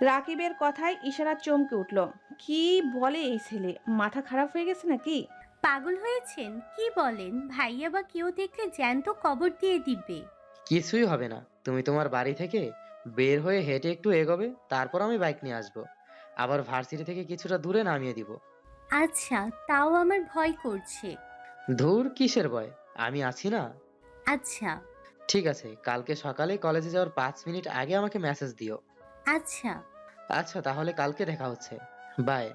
রাকিবের কথায় ইশারা চমকে উঠল। কি বলে এই ছেলে? মাথা খারাপ হয়ে গেছে নাকি? পাগল হয়েছেন? কি বলেন? ভাইয়া বা কেউ দেখলে জ্যান্ত কবর দিয়ে দিবে। কিছুই হবে না। তুমি তোমার বাড়ি থেকে বের হয়ে হেঁটে একটু এগোবে তারপর আমি বাইক নিয়ে আসব। আবার ভার্সিটি থেকে কিছুটা দূরে নামিয়ে দিব। আচ্ছা তাও আমার ভয় করছে। ধুর কিসের ভয়? আমি আছি না? আচ্ছা। ঠিক আছে কালকে সকালে কলেজে যাওয়ার পাঁচ মিনিট আগে আমাকে মেসেজ দিও। আচ্ছা। আচ্ছা তাহলে কালকে দেখা হচ্ছে। বাই।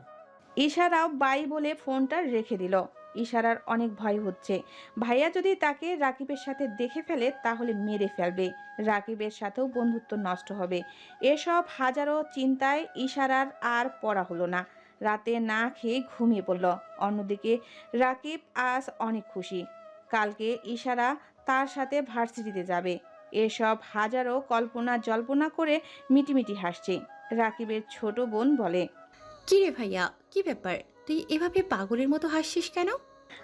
ইশারাও বাই বলে ফোনটা রেখে দিল। ইশারার অনেক ভয় হচ্ছে। ভাইয়া যদি তাকে রাকিবের সাথে দেখে ফেলে, তাহলে মেরে ফেলবে। রাকিবের সাথেও বন্ধুত্ব নষ্ট হবে। এসব হাজারো চিন্তায় ইশারার আর পড়া হলো না। রাতে না খেয়ে ঘুমিয়ে পড়ল। অন্যদিকে রাকিব আজ অনেক খুশি। কালকে ইশারা তার সাথে ভার্সিটিতে যাবে। এসব হাজারো কল্পনা জল্পনা করে মিটিমিটি হাসছে। রাকিবের ছোট বোন বলে কি রে ভাইয়া কি ব্যাপার? তুই এভাবে পাগলের মতো হাসছিস কেন?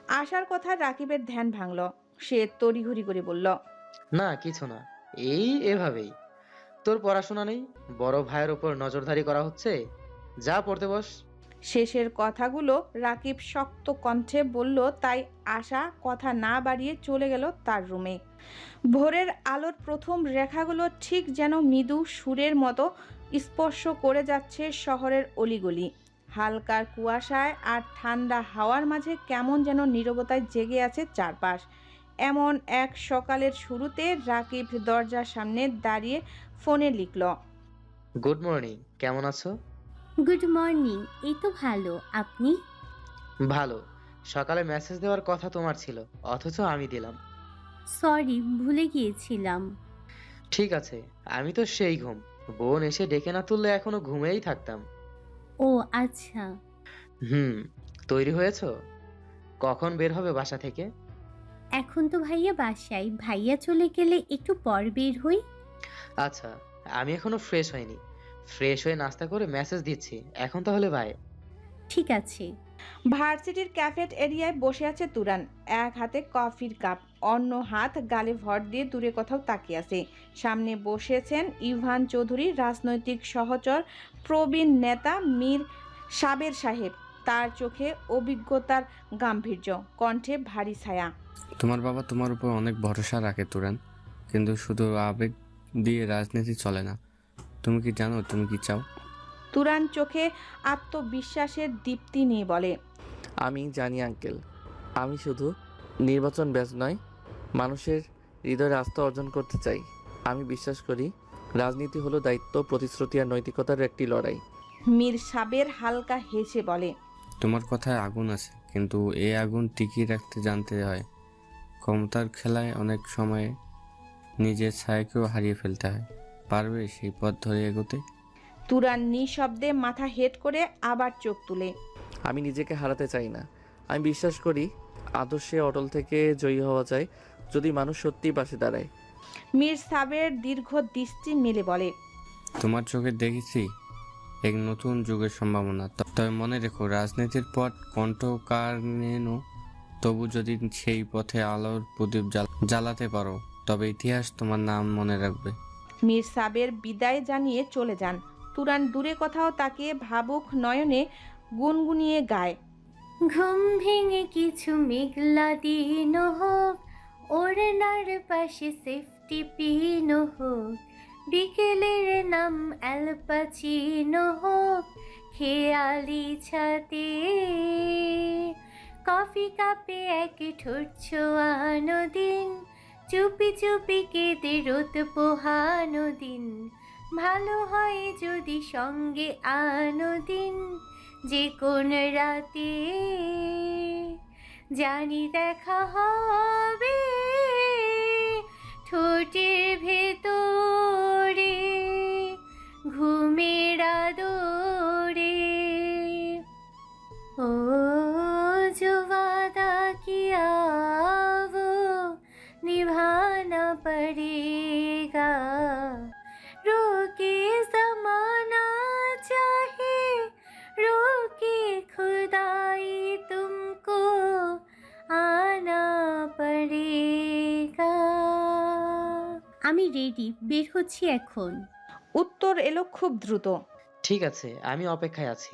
আশার কথা রাকিবের ধ্যান ভাঙল। সে তড়িঘড়ি করে বলল না কিছু না এই এভাবেই। তোর পড়াশোনা নেই বড় ভাইয়ের উপর নজরদারি করা হচ্ছে যা পড়তে বস। শেষের কথাগুলো রাকিব শক্ত কণ্ঠে বলল তাই আশা কথা না বাড়িয়ে চলে গেল তার রুমে। ভোরের আলোর প্রথম রেখাগুলো ঠিক যেন মৃদু সুরের মতো স্পর্শ করে যাচ্ছে শহরের অলিগলি। হালকা কুয়াশায় আর ঠান্ডা হাওয়ার মাঝে কেমন যেন নীরবতায় জেগে আছে চারপাশ। এমন এক সকালের শুরুতে রাকিব দরজার সামনে দাঁড়িয়ে ফোনে লিখল গুড মর্নিং কেমন আছো? গুড মর্নিং এই তো ভালো আপনি? ভালো সকালে মেসেজ দেওয়ার কথা তোমার ছিল অথচ আমি দিলাম। সরি ভুলে গিয়েছিলাম। ঠিক আছে আমি তো সেই ঘুম বোন এসে ডেকে না তুললে এখনও ঘুমেই থাকতাম। ও আচ্ছা। হুম তৈরি হয়েছো? কখন বের হবে বাসা থেকে? এখন তো ভাইয়া বাসায়। ভাইয়া চলে গেলে একটু পর বের হই। আচ্ছা আমি এখনও ফ্রেশ হইনি। ফ্রেশ হয়ে নাস্তা করে মেসেজ দিচ্ছি। এখন তাহলে বাই। ঠিক আছে। ভার্সিটির ক্যাফেট এরিয়ায় বসে আছে তুরান। এক হাতে কফির কাপ। অন্য হাত গালে ভর দিয়ে দূরে কোথাও তাকিয়ে আছে। সামনে বসেছেন ইভান চৌধুরী রাজনৈতিক সহচর প্রবীণ নেতা মীর সাবের সাহেব। তার চোখে অভিজ্ঞতার গাম্ভীর্য কণ্ঠে ভারী ছায়া। তোমার বাবা তোমার উপর অনেক ভরসা রাখে তুরান কিন্তু শুধু আবেগ দিয়ে রাজনীতি চলে না। তুমি কি জানো তুমি কি চাও? তুরান চোখে আত্মবিশ্বাসের দীপ্তি নিয়ে বলে আমি জানি আঙ্কেল। আমি শুধু নির্বাচন ব্যাচ নয় মানুষের হৃদয়ের আস্থা অর্জন করতে চাই। আমি বিশ্বাস করি রাজনীতি হলো দায়িত্ব প্রতিশ্রুতি আর নৈতিকতার একটি লড়াই। মীর সাবের হালকা হেসে বলে তোমার কথায় আগুন আছে কিন্তু এ আগুন টিকিয়ে রাখতে জানতে হয় ক্ষমতার খেলায় অনেক সময় নিজের ছায়াকেও হারিয়ে ফেলতে হয়। পারবে সেই পথ ধরে এগোতে? তুরান নিঃশব্দে মাথা হেট করে আবার চোখ তুলে। আমি নিজেকে হারাতে চাই না। আমি বিশ্বাস করি আদর্শে অটল থেকে জয়ী হওয়া যায় যদি মানুষ সত্যিই পাশে দাঁড়ায়। মীর সাবের দীর্ঘ দৃষ্টি মেলে বলে। তোমার চোখে দেখেছি এক নতুন যুগের সম্ভাবনা। তবে মনে রেখো রাজনীতির পথ কণ্ঠকারণেও তবু যদি সেই পথে আলোর প্রদীপ জ্বাল- জ্বালাতে পারো তবে ইতিহাস তোমার নাম মনে রাখবে। মীর সাবের বিদায় জানিয়ে চলে যান। তুরান দূরে কোথাও তাকে ভাবুক নয়নে গুনগুনিয়ে গায়। ঘুম ভেঙে কিছু মেঘলা দিন হোক ওড়নার পাশে সেফটি পিন হোক, বিকেলের নাম অ্যালপাচিনো হোক, খেয়ালি ছাতে কফি কাপে এক ঠোঁট ছোয়ানো দিন, চুপি চুপি কেঁদে রোদ পোহানো দিন। ভালো হয় যদি সঙ্গে আনো দিন, যে কোন রাতে জানি দেখা হবে ঠোঁটের ভেতরে ঘুমের আদরে ও जो वादा किया वो निभाना पड़ेगा আমি রেডি বের হচ্ছি এখন। উত্তর এলো খুব দ্রুত। ঠিক আছে আমি অপেক্ষায় আছি।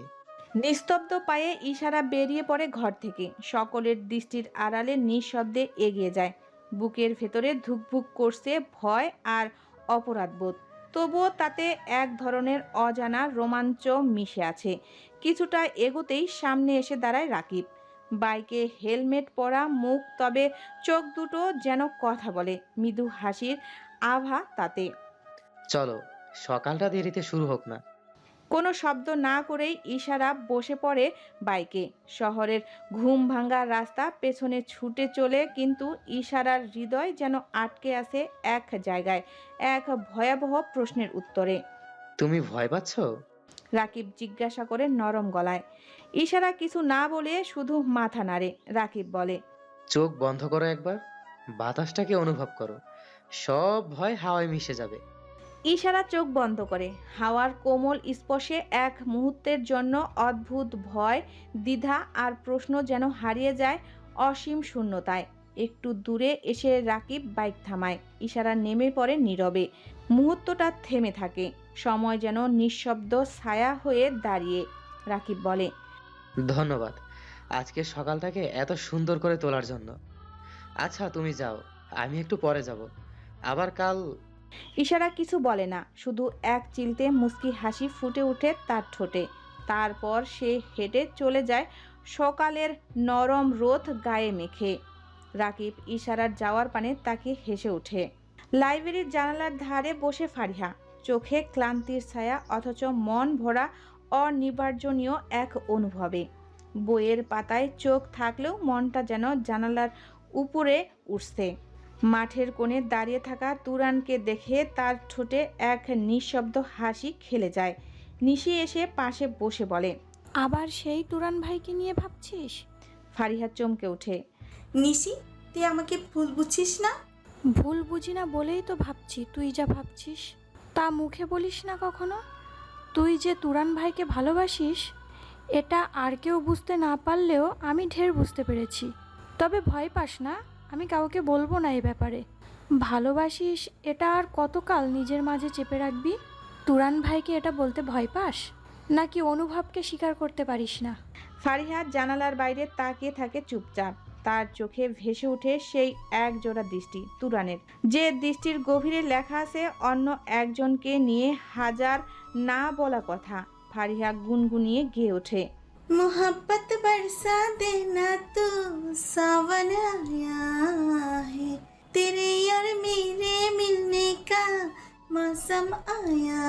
নিস্তব্ধ পায়ে ইশারা বেরিয়ে পড়ে ঘর থেকে। সকলের দৃষ্টির আড়ালে নিঃশব্দে এগিয়ে যায়। বুকের ভেতরে ধুকভুক করছে ভয় আর অপরাধবোধ তবুও তাতে এক ধরনের অজানা রোমাঞ্চ মিশে আছে। কিছুটা এগোতেই সামনে এসে দাঁড়ায় রাকিব। বাইকে হেলমেট পরা মুখ তবে চোখ দুটো যেন কথা বলে। মৃদু হাসির আভা তাতে। চলো সকালটা দেরিতে শুরু হোক না। কোনো শব্দ না করেই ইশারা বসে পড়ে বাইকে। শহরের ঘুম ভাঙা রাস্তা পেছনে ছুটে চলে কিন্তু ইশারার হৃদয় যেন আটকে আছে এক জায়গায় এক ভয়াবহ প্রশ্নের উত্তরে। তুমি ভয় পাচ্ছ? রাকিব জিজ্ঞাসা করে নরম গলায়। ইশারা কিছু না বলে শুধু মাথা নাড়ে। রাকিব বলে চোখ বন্ধ করো একবার। বাতাসটাকে অনুভব করো। সব ভয় হাওয়ায় মিশে যাবে। ইশারা চোখ বন্ধ করে। হাওয়ার কোমল স্পর্শে এক মুহূর্তের জন্য অদ্ভুত ভয় দ্বিধা আর প্রশ্ন যেন হারিয়ে যায় অসীম শূন্যতায়। একটু দূরে এসে রাকিব বাইক থামায়। ইশারা নেমে পড়ে নীরবে। মুহূর্তটা থেমে থাকে। সময় যেন নিঃশব্দ ছায়া হয়ে দাঁড়িয়ে। রাকিব বলে ধন্যবাদ। আজকে সকালটাকে এত সুন্দর করে তোলার জন্য। আচ্ছা তুমি যাও। আমি একটু পরে যাব। আবার কাল? ইশারা কিছু বলে না, শুধু এক চিলতে মুস্কি হাসি ফুটে ওঠে তার ঠোঁটে। তারপর সে হেঁটে চলে যায় সকালের নরম রোদ গায়ে মেখে। রাকিব ইশারার যাওয়ার পানে তাকে হেসে ওঠে। লাইব্রেরির জানালার ধারে বসে ফারিহা। চোখে ক্লান্তির ছায়া, অথচ মন ভরা, অনিবার্জনীয় এক অনুভবে। বইয়ের পাতায় চোখ থাকলেও মনটা যেন জানালার উপরে উঠছে। মাঠের কোণে দাঁড়িয়ে থাকা তুরানকে দেখে তার ঠোঁটে এক নিঃশব্দ হাসি খেলে যায়। নিশি এসে পাশে বসে বলে আবার সেই তুরান ভাইকে নিয়ে ভাবছিস? ফারিহা চমকে ওঠে নিশি তুই আমাকে ভুল বুঝছিস না? ভুল বুঝি না বলেই তো ভাবছি তুই যা ভাবছিস তা মুখে বলিস না কখনো? তুই যে তুরান ভাইকে ভালোবাসিস এটা আর কেউ বুঝতে না পারলেও আমি ঢের বুঝতে পেরেছি। তবে ভয় পাস না? আমি কাউকে বলব না এ ব্যাপারে। ভালোবাসিস এটা আর কতকাল নিজের মাঝে চেপে রাখবি? তুরান ভাইকে এটা বলতে ভয় পাস? নাকি অনুভবকে স্বীকার করতে পারিস না? ফারিহা জানালার বাইরে তাকিয়ে থাকে চুপচাপ। তার চোখে ভেসে ওঠে সেই এক জোড়া দৃষ্টি, তুরানের। যে দৃষ্টির গভীরে লেখা আছে, অন্য একজনকে নিয়ে হাজার না বলা কথা। ফারিহা গুনগুনিয়ে গেয়ে ওঠে। मोहब्बत बरसा देना तू, सावन आया है। तेरे और मेरे मिलने का मौसम आया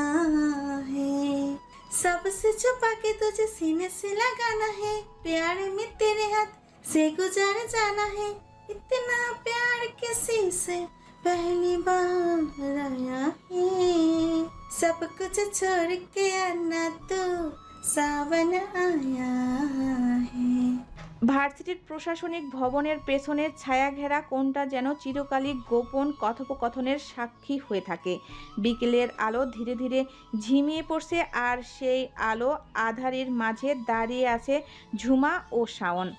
है। सबसे छुपा के तुझे सीने से लगाना है, प्यार में तेरे हाथ से गुजर जाना है। इतना प्यार किसी से पहली बार आया है। सब कुछ छोड़ के आना तू सावन आया है ভার্সিটির প্রশাসনিক ভবনের পেছনের ছায়া ঘেরা কোনটা যেন চিরকালই গোপন কথোপকথনের সাক্ষী হয়ে থাকে বিকেলের আলো ধীরে ধীরে ঝিমিয়ে পড়ছে আর সেই আলো আধারের মাঝে দাঁড়িয়ে আছে ঝুমা ও শাওন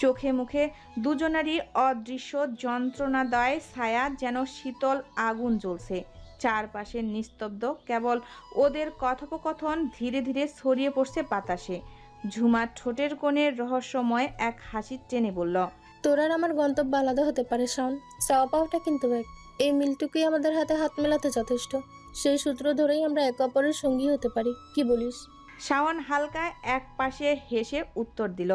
চোখে মুখে দুজনারই অদৃশ্য যন্ত্রণাদয় ছায়া যেন শীতল আগুন জ্বলছে চারপাশে নিস্তব্ধ। কেবল ওদের কথোপকথন ধীরে ধীরে ছড়িয়ে পড়ছে বাতাসে। ঝুমার ঠোঁটের কোণে রহস্যময় এক হাসি টেনে বলল তোর আর আমার গন্তব্য আলাদা হতে পারে শাওন। চাওয়া পাওয়াটা কিন্তু এক। এই মিলটুকুই আমাদের হাতে হাত মেলাতে যথেষ্ট। সেই সূত্র ধরেই আমরা একে অপরের সঙ্গী হতে পারি। কি বলিস? শাওন হালকা এক পাশে হেসে উত্তর দিল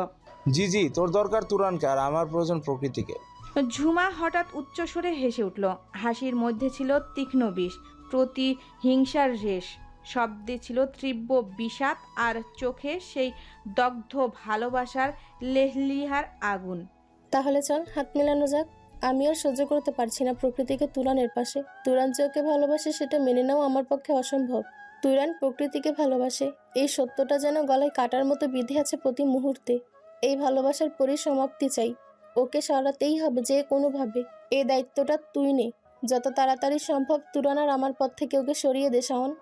জি জি তোর দরকার তুরানকে আর আমার প্রয়োজন প্রকৃতিকে। ঝুমা হঠাৎ উচ্চস্বরে হেসে উঠল। হাসির মধ্যে ছিল তীক্ষ্ণ বিষ, প্রতি হিংসার রেশ। শব্দে ছিল তীব্র বিষাদ আর চোখে সেই দগ্ধ ভালোবাসার লেহলিহার আগুন। তাহলে চল, হাত মেলানো যাক। আমি আর সহ্য করতে পারছি না প্রকৃতিকে তুরানের পাশে। তুরান যে ওকে ভালোবাসে সেটা মেনে নেওয়া আমার পক্ষে অসম্ভব। তুরান প্রকৃতিকে ভালোবাসে। এই সত্যটা যেন গলায় কাটার মতো বিধে আছে প্রতি মুহূর্তে। এই ভালোবাসার পরিসমাপ্তি চাই। ওকে সরাতেই হবে যে কোনোভাবে। এই দায়িত্বটা তুই নে। যত তাড়াতাড়ি সম্ভব তুরান আর আমার পথ থেকে ওকে সরিয়ে দে, শাওন।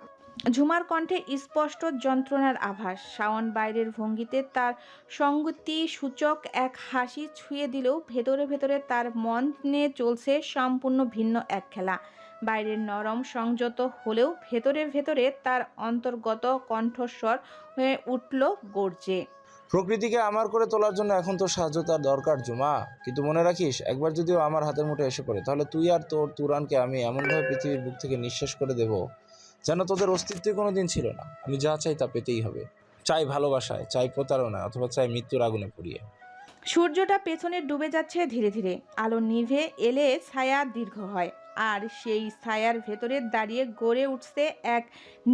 ঝুমার কণ্ঠে স্পষ্ট যন্ত্রণার আভাস। শাওন বাইরের ভঙ্গিতে তার সঙ্গতি সূচক এক হাসি ছুঁয়ে দিলেও ভেতরে ভেতরে তার মনে চলছে সম্পূর্ণ ভিন্ন এক খেলা। বাইরের নরম সংযত হলেও ভেতরে ভেতরে তার অন্তর্গত কণ্ঠস্বর হয়ে উঠল গর্জে। প্রকৃতিকে আমার করে তোলার জন্য এখন তোর সাহায্য তার দরকার, জুমা। কিন্তু মনে রাখিস, একবার যদিও আমার হাতের মুঠে এসে পড়ে, তাহলে তুই আর তোর তুরানকে আমি এমনভাবে পৃথিবীর বুক থেকে নিঃশ্বাস করে দেব যেন তোদের অস্তিত্বই কোনো দিন ছিল না। আমি যা চাই তা পেতেই হবে। চাই ভালোবাসায়, চাই প্রতারণায় অথবা চাই মৃত্যুর আগুনে পুড়িয়ে। সূর্যটা পেছনে ডুবে যাচ্ছে ধীরে ধীরে। আলো নিভে এলে ছায়া দীর্ঘ হয়, আর সেই ছায়ার ভেতরে দাঁড়িয়ে গড়ে উঠছে এক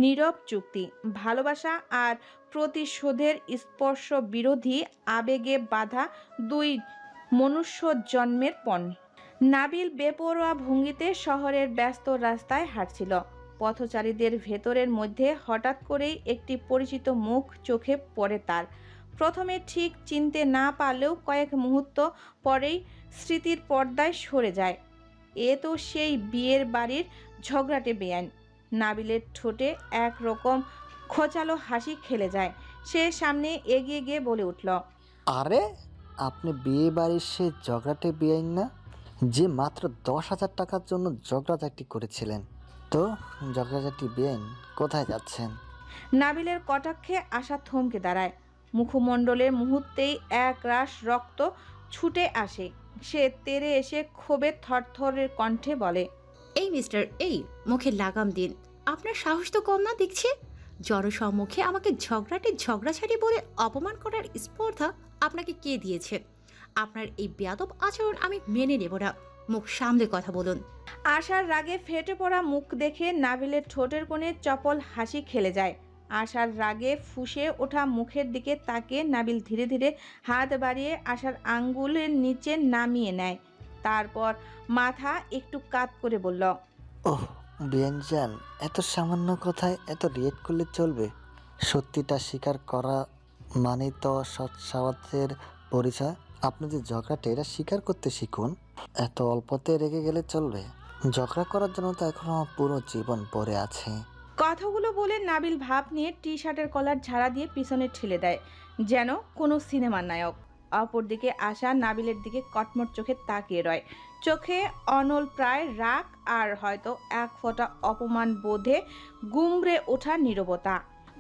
নীরব চুক্তি। ভালোবাসা আর প্রতিশোধের স্পর্শ বিরোধী আবেগে বাধা দুই মনুষ্য জন্মের পণ। নাবিল বেপরোয়া ভঙ্গিতে শহরের ব্যস্ত রাস্তায় হাঁটছিল। পথচারীদের ভেতরের মধ্যে হঠাৎ করেই একটি পরিচিত মুখ চোখে পড়ে তার। প্রথমে ঠিক চিনতে না পারলেও কয়েক মুহূর্ত পরেই স্মৃতির পর্দায় সরে যায়। এ তো সেই বিয়ের বাড়ির ঝগড়াটে বেআইন। নাবিলের ঠোঁটে একরকম খোঁচালো হাসি খেলে যায়। সে সামনে এগিয়ে গিয়ে বলে উঠল আরে আপনি বিয়ে বাড়ির সে ঝগড়াটে বেআইন না? যে মাত্র দশ হাজার টাকার জন্য ঝগড়াঝাটি করেছিলেন। তো ঝগড়াঝাটি বেআইন কোথায় যাচ্ছেন? নাবিলের কটাক্ষে আশা থমকে দাঁড়ায়। মুখমণ্ডলের মুহূর্তেই এক রাশ রক্ত ছুটে আসে। সে তেরে এসে ক্ষোভে থরথরের কণ্ঠে বলে এই মিস্টার এই মুখে লাগাম দিন। আপনার সাহস তো কম না দেখছি? জনসম্মুখে আমাকে ঝগড়াটে ঝগড়াঝাটি বলে অপমান করার স্পর্ধা আপনাকে কে দিয়েছে? আপনার এই বেয়াদব আচরণ আমি মেনে নেব না। মুখ সামলে কথা বলুন। আশার রাগে ফেটে পড়া মুখ দেখে নাবিলের ঠোঁটের কোণে চপল হাসি খেলে যায়। আশার রাগে ফুঁসে ওঠা মুখের দিকে তাকে নাবিল ধীরে ধীরে হাত বাড়িয়ে আশার আঙ্গুলের নিচে নামিয়ে নেয়। তারপর মাথা একটু কাত করে বলল ওহ যান এত সামান্য কথায় এত রিয়েক্ট করলে চলবে? সত্যিটা স্বীকার করা মানে তো সৎ সাহসের পরিচয়। আপনি যে ঝগড়াটা, এটা স্বীকার করতে শিখুন। এত অল্পতে রেগে গেলে চলবে। ঝগড়া করার জন্য তো এখনও পুরো জীবন পড়ে আছে। কথাগুলো বলে নাবিল ভাব নিয়ে টি শার্টের কলার ঝাড়া দিয়ে পিছনে ঠেলে দেয়, যেন কোনো সিনেমার নায়ক। অপরদিকে আসা নাবিলের দিকে কটমট চোখে তাকিয়ে রয়। চোখে অনল প্রায় রাগ আর হয়তো এক ফোঁটা অপমান বোধে গুমড়ে ওঠা নীরবতা।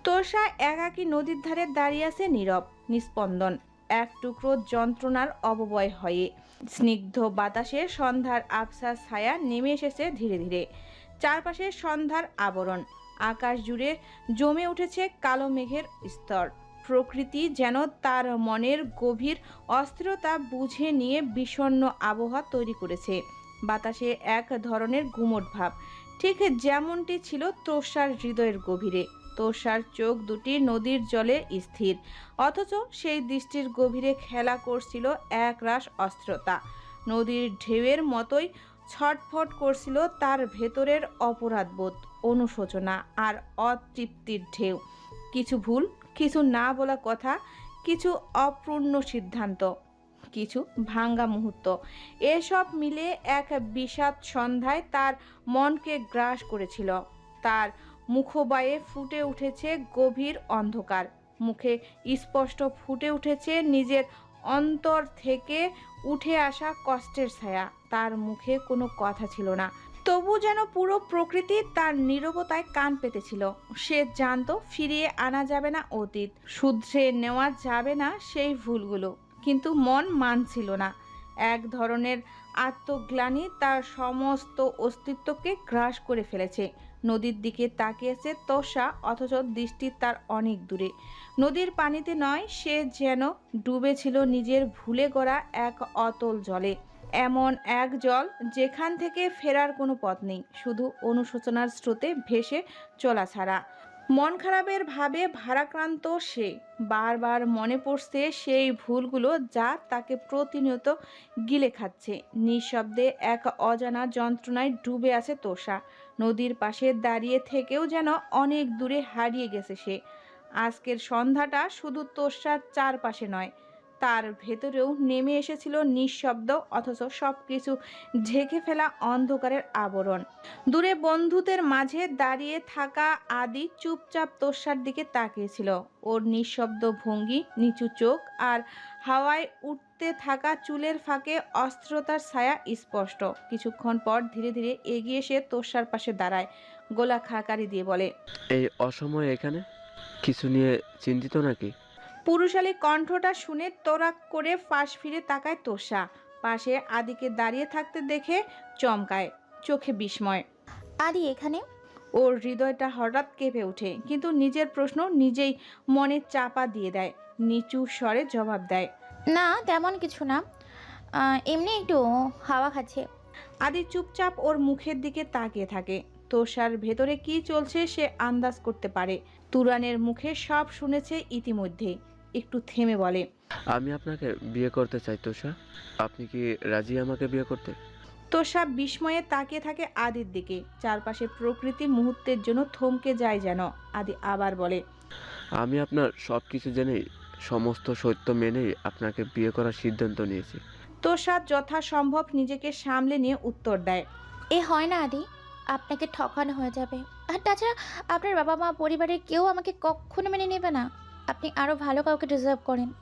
তোষা একাকী নদীর ধারে দাঁড়িয়ে আছে নীরব নিস্পন্দন এক টুকরো যন্ত্রণার অববয় হয়ে। স্নিগ্ধ বাতাসে সন্ধ্যার আবসা ছায়া নেমে এসেছে ধীরে ধীরে। চারপাশে সন্ধ্যার আবরণ। আকাশ জুড়ে জমে উঠেছে কালো মেঘের স্তর। প্রকৃতি যেন তার মনের গভীর অস্থিরতা বুঝে নিয়ে বিষণ্ণ আবহাওয়া তৈরি করেছে। বাতাসে এক ধরনের গুমট ভাব। ঠিক যেমনটি ছিল তোষার হৃদয়ের গভীরে। তোষার চোখ দুটি নদীর জলে স্থির। অথচ সেই দৃষ্টির গভীরে খেলা করছিল এক রাস অস্থিরতা। নদীর ঢেউয়ের মতোই ছটফট করছিল তার ভেতরের অপরাধবোধ, অনুশোচনা আর অতৃপ্তির ঢেউ। কিছু ভুল কিছু না বলা কথা, কিছু অপূর্ণ সিদ্ধান্ত, কিছু ভাঙ্গা মুহূর্ত। এসব মিলে এক বিষাদ সন্ধ্যায় তার মনকে গ্রাস করেছিল। তার মুখবায়ে ফুটে উঠেছে গভীর অন্ধকার। মুখে স্পষ্ট ফুটে উঠেছে নিজের অন্তর থেকে উঠে আসা কষ্টের ছায়া। তার মুখে কোনো কথা ছিল না। তবু যেন পুরো প্রকৃতি তার নীরবতায় কান পেতেছিল। সে জানত ফিরিয়ে আনা যাবে না অতীত, শুধরে নেওয়া যাবে না সেই ভুলগুলো। কিন্তু মন মানছিল না। এক ধরনের আত্মগ্লানি তার সমস্ত অস্তিত্বকে গ্রাস করে ফেলেছে। নদীর দিকে তাকিয়েছে তষা, অথচ দৃষ্টি তার অনেক দূরে। নদীর পানিতে নয়, সে যেন ডুবেছিল নিজের ভুলে গড়া এক অতল জলে। এমন এক জল যেখান থেকে ফেরার কোনো পথ নেই, শুধু অনুশোচনার স্রোতে ভেসে চলা ছাড়া। মন খারাপের ভাবে ভারাক্রান্ত সে। বারবার মনে পড়ছে সেই ভুলগুলো যা তাকে প্রতিনিয়ত গিলে খাচ্ছে। নিঃশব্দে এক অজানা যন্ত্রণায় ডুবে আছে তোষা। নদীর পাশে দাঁড়িয়ে থেকেও যেন অনেক দূরে হারিয়ে গেছে সে। আজকের সন্ধ্যাটা শুধু তোষার চারপাশে নয় তার ভেতরেও নেমে এসেছিল নিঃশব্দ, অথচ সব কিছু ঝেঁকে ফেলা অন্ধকারের আবরণ। দূরে বন্ধুদের মাঝে দাঁড়িয়ে থাকা আদি চুপচাপ তোষার দিকে তাকিয়েছিল। ওর নিঃশব্দ ভঙ্গি, নিচু চোখ আর হাওয়ায় উঠতে থাকা চুলের ফাঁকে অস্ত্রতার ছায়া স্পষ্ট। কিছুক্ষণ পর ধীরে ধীরে এগিয়ে এসে তোষার পাশে দাঁড়ায় গোলা খাকারি দিয়ে বলে, এই অসময়ে এখানে? কিছু নিয়ে চিন্তিত নাকি? পুরুষালী কণ্ঠটা শুনে তোরাক করে ফাঁস ফিরে তাকায় তোষা। পাশে আদিকে দাঁড়িয়ে থাকতে দেখে চমকায় চোখে বিস্ময়। আদি এখানে? ওর হৃদয়টা হঠাৎ কেঁপে ওঠে কিন্তু নিজের প্রশ্ন নিজেই মনে চাপা দিয়ে দেয় নিচু স্বরে জবাব দেয়। না তেমন কিছু না। আহ, এমনি একটু হাওয়া খাচ্ছে। আদি চুপচাপ ওর মুখের দিকে তাকিয়ে থাকে। তোষার ভেতরে কি চলছে সে আন্দাজ করতে পারে। তুরানের মুখে সব শুনেছে ইতিমধ্যে একটু থেমে বলে আমি আপনাকে বিয়ে করতে চাই তোষা। আপনি কি রাজি আমাকে বিয়ে করতে? তোষা বিস্ময়ে তাকিয়ে থাকে আদির দিকে। চারপাশে প্রকৃতি মুহূর্তের জন্য থমকে যায় যেন আদি আবার বলে আমি আপনার সব কিছু জেনেই সমস্ত সত্য মেনেই আপনাকে বিয়ে করার সিদ্ধান্ত নিয়েছি। তোষা যথাসম্ভব নিজেকে সামলে নিয়ে উত্তর দেয় এ হয় না আদি। আপনাকে ঠকানো হয়ে যাবে। আর তাছাড়া আপনার বাবা মা পরিবারের কেউ আমাকে কখনো মেনে নেবে না। আপনি আরও ভালো কাউকে ডিজার্ভ করেন।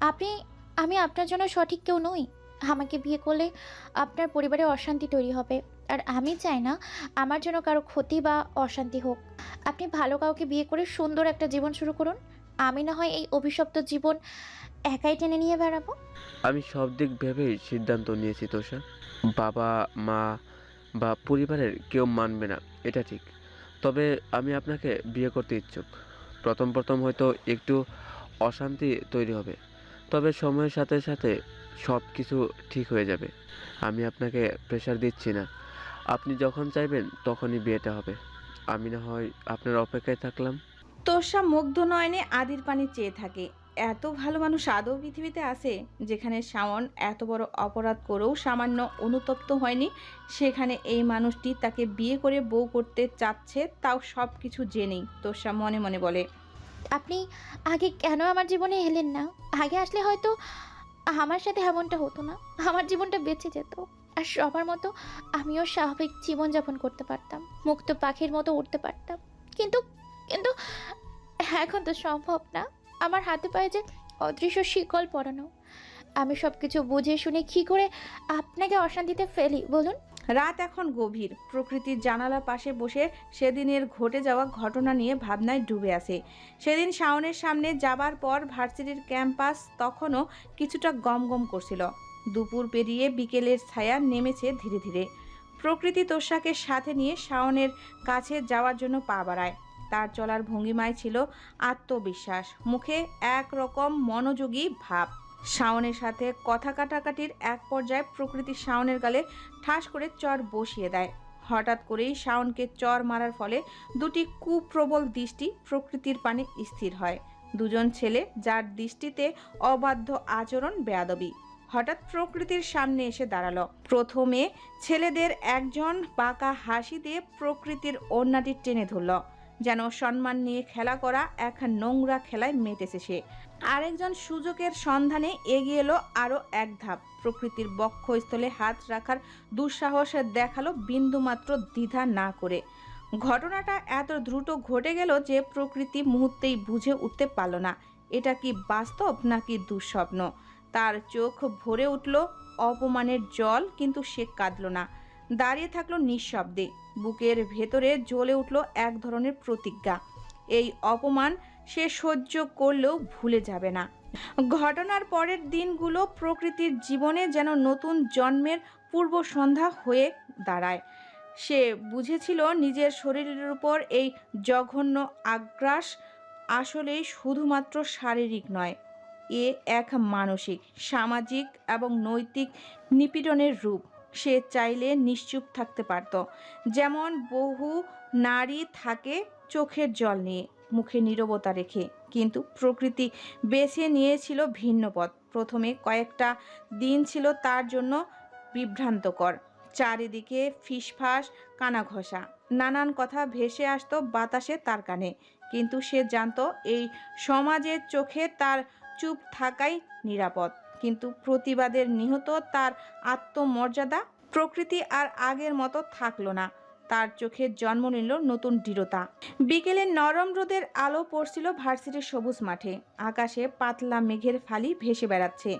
আপনি, আমি আপনার জন্য সঠিক কেউ নই। আমাকে বিয়ে করলে আপনার পরিবারে অশান্তি তৈরি হবে। আর আমি চাই না আমার জন্য কারও ক্ষতি বা অশান্তি হোক। আপনি ভালো কাউকে বিয়ে করে সুন্দর একটা জীবন শুরু করুন। আমি না হয় এই অভিশপ্ত জীবন একাই টেনে নিয়ে বেড়াবো। আমি সব দিক ভেবেই সিদ্ধান্ত নিয়েছি, তোষা। বাবা, মা বা পরিবারের কেউ মানবে না, এটা ঠিক। তবে আমি আপনাকে বিয়ে করতে ইচ্ছুক। প্রথম প্রথম হয়তো একটু অশান্তি তৈরি হবে। তবে সময়ের সাথে সাথে সব কিছু ঠিক হয়ে যাবে। আমি আপনাকে প্রেশার দিচ্ছি না। আপনি যখন চাইবেন তখনই বিয়েটা হবে। আমি না হয় আপনার অপেক্ষায় থাকলাম। তোষা মুগ্ধ নয়নে আদির পানি চেয়ে থাকে। এত ভালো মানুষ আদৌ পৃথিবীতে আছে? যেখানে শাওন এত বড় অপরাধ করেও সামান্য অনুতপ্ত হয়নি, সেখানে এই মানুষটি তাকে বিয়ে করে বউ করতে চাচ্ছে, তাও সব কিছু জেনেই, তোষা মনে মনে বলে। আপনি আগে কেন আমার জীবনে এলেন না? আগে আসলে হয়তো আমার সাথে এমনটা হতো না। আমার জীবনটা বেঁচে যেত। আর সবার মতো আমিও স্বাভাবিক জীবনযাপন করতে পারতাম। মুক্ত পাখির মতো উঠতে পারতাম। কিন্তু কিন্তু এখন তো সম্ভব না। আমার হাতে পায়ে যে অদৃশ্য শিকল পরানো। আমি সব কিছু বুঝে শুনে কী করে আপনাকে অশান্তিতে ফেলি, বলুন? রাত এখন গভীর। প্রকৃতির জানালা পাশে বসে সেদিনের ঘটে যাওয়া ঘটনা নিয়ে ভাবনায় ডুবে আছে। সেদিন শাওনের সামনে যাবার পর ভার্সিটির ক্যাম্পাস তখনও কিছুটা গমগম করছিল। দুপুর পেরিয়ে বিকেলের ছায়া নেমেছে ধীরে ধীরে। প্রকৃতি তোষাকে সাথে নিয়ে শাওনের কাছে যাওয়ার জন্য পা বাড়ায়। তার চলার ভঙ্গিমায় ছিল আত্মবিশ্বাস, মুখে একরকম মনোযোগী ভাব। শাওনের সাথে কথা কাটাকাটির এক পর্যায়ে প্রকৃতি শাওনের গালে ঠাস করে চর বসিয়ে দেয়। হঠাৎ করেই শাওনকে চর মারার ফলে দুটি কুপ্রবল দৃষ্টি প্রকৃতির পানে স্থির হয়। দুজন ছেলে যার দৃষ্টিতে অবাধ্য আচরণ বেয়াদবি। হঠাৎ প্রকৃতির সামনে এসে দাঁড়াল। প্রথমে ছেলেদের একজন বাঁকা হাসি দিয়ে প্রকৃতির ওড়নাটি টেনে ধরল। যেন সম্মান নিয়ে খেলা করা এক নোংরা খেলায় মেতেছে সে। আরেকজন সুযোগের সন্ধানে এগিয়ে এলো আরও এক ধাপ। প্রকৃতির বক্ষস্থলে হাত রাখার দুঃসাহস দেখাল বিন্দুমাত্র দ্বিধা না করে। ঘটনাটা এত দ্রুত ঘটে গেল যে প্রকৃতি মুহূর্তেই বুঝে উঠতে পারল না। এটা কি বাস্তব নাকি দুঃস্বপ্ন? তার চোখ ভরে উঠল, অপমানের জল, কিন্তু সে কাঁদল না। দাঁড়িয়ে থাকল নিঃশব্দে। বুকের ভেতরে জ্বলে উঠল এক ধরনের প্রতিজ্ঞা। এই অপমান সে সহ্য করলেও ভুলে যাবে না। ঘটনার পরের দিনগুলো প্রকৃতির জীবনে যেন নতুন জন্মের পূর্ব সন্ধ্যা হয়ে দাঁড়ায়। সে বুঝেছিল নিজের শরীরের উপর এই জঘন্য আগ্রাস আসলেই শুধুমাত্র শারীরিক নয়, এ এক মানসিক, সামাজিক এবং নৈতিক নিপীড়নের রূপ। সে চাইলে নিশ্চুপ থাকতে পারত। যেমন বহু নারী থাকে চোখের জল নিয়ে, মুখে নীরবতা রেখে। কিন্তু প্রকৃতি বেছে নিয়েছিল ভিন্ন পথ। প্রথমে কয়েকটা দিন ছিল তার জন্য বিভ্রান্তকর। চারিদিকে ফিসফাস কানা ঘষা নানান কথা ভেসে আসতো বাতাসে তার কানে। কিন্তু সে জানতো এই সমাজের চোখে তার চুপ থাকাই নিরাপদ। কিন্তু প্রতিবাদের নিহত তার আত্মমর্যাদা প্রকৃতি আর আগের মতো থাকল না। তার চোখে জন্ম নিল নতুন দৃঢ়তা। বিকেলে নরম রোদের আলো পড়ছিল ভার্সিটির সবুজ মাঠে। আকাশে পাতলা মেঘের ফালি ভেসে বেড়াচ্ছে।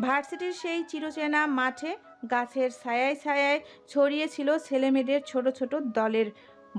ভার্সিটির সেই চিরচেনা মাঠে গাছের ছায়ায় ছায়ায় ছড়িয়েছিল ছেলেমেয়েদের ছোট ছোট দলের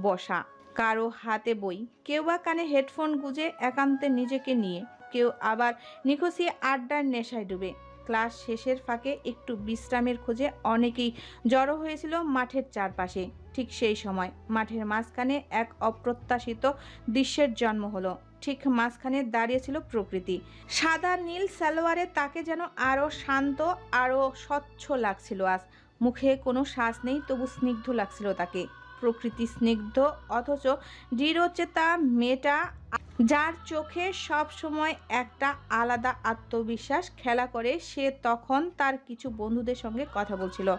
বসা। কারও হাতে বই, কেউ বা কানে হেডফোন গুজে একান্তে নিজেকে নিয়ে, কেউ আবার নিখোঁজি আড্ডার নেশায় ডুবে। ক্লাস শেষের ফাঁকে একটু বিশ্রামের খোঁজে অনেকেই জড়ো হয়েছিল মাঠের চারপাশে। ঠিক সেই সময় মাঠের মাঝখানে এক অপ্রত্যাশিত দৃশ্যের জন্ম হলো। ঠিক মাঝখানে দাঁড়িয়েছিল প্রকৃতি। সাদা নীল সালোয়ারে তাকে যেন আরও শান্ত আরও স্বচ্ছ লাগছিল আজ। মুখে কোনো শ্বাস নেই, তবু স্নিগ্ধ লাগছিল তাকে। প্রকৃতি স্নিগ্ধ, অথচ দৃঢ়চেতা মেয়েটা যার চোখে সব সময় একটা আলাদা আত্মবিশ্বাস, খেলা করে সে তখন তার কিছু বন্ধুদের সঙ্গে কথা বলছিল।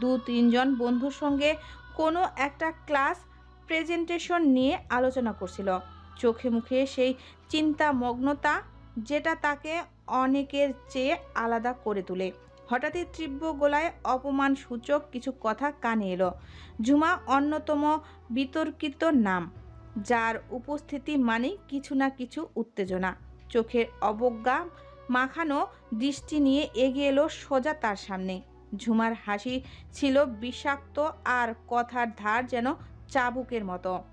দু, তিনজন বন্ধুর সঙ্গে কোনো একটা ক্লাস প্রেজেন্টেশন নিয়ে আলোচনা করছিল। চোখে মুখে সেই চিন্তামগ্নতা যেটা তাকে অনেকের চেয়ে আলাদা করে তোলে। হঠাৎই তীব্র গোলায় অপমান সূচক কিছু কথা কানে এলো। ঝুমা অন্যতম বিতর্কিত নাম। যার উপস্থিতি মানেই কিছু না কিছু উত্তেজনা। চোখের অবজ্ঞা, মাখানো দৃষ্টি নিয়ে এগিয়ে এলো সোজা তার সামনে। ঝুমার হাসি ছিল বিষাক্ত আর কথার ধার যেন চাবুকের মতো।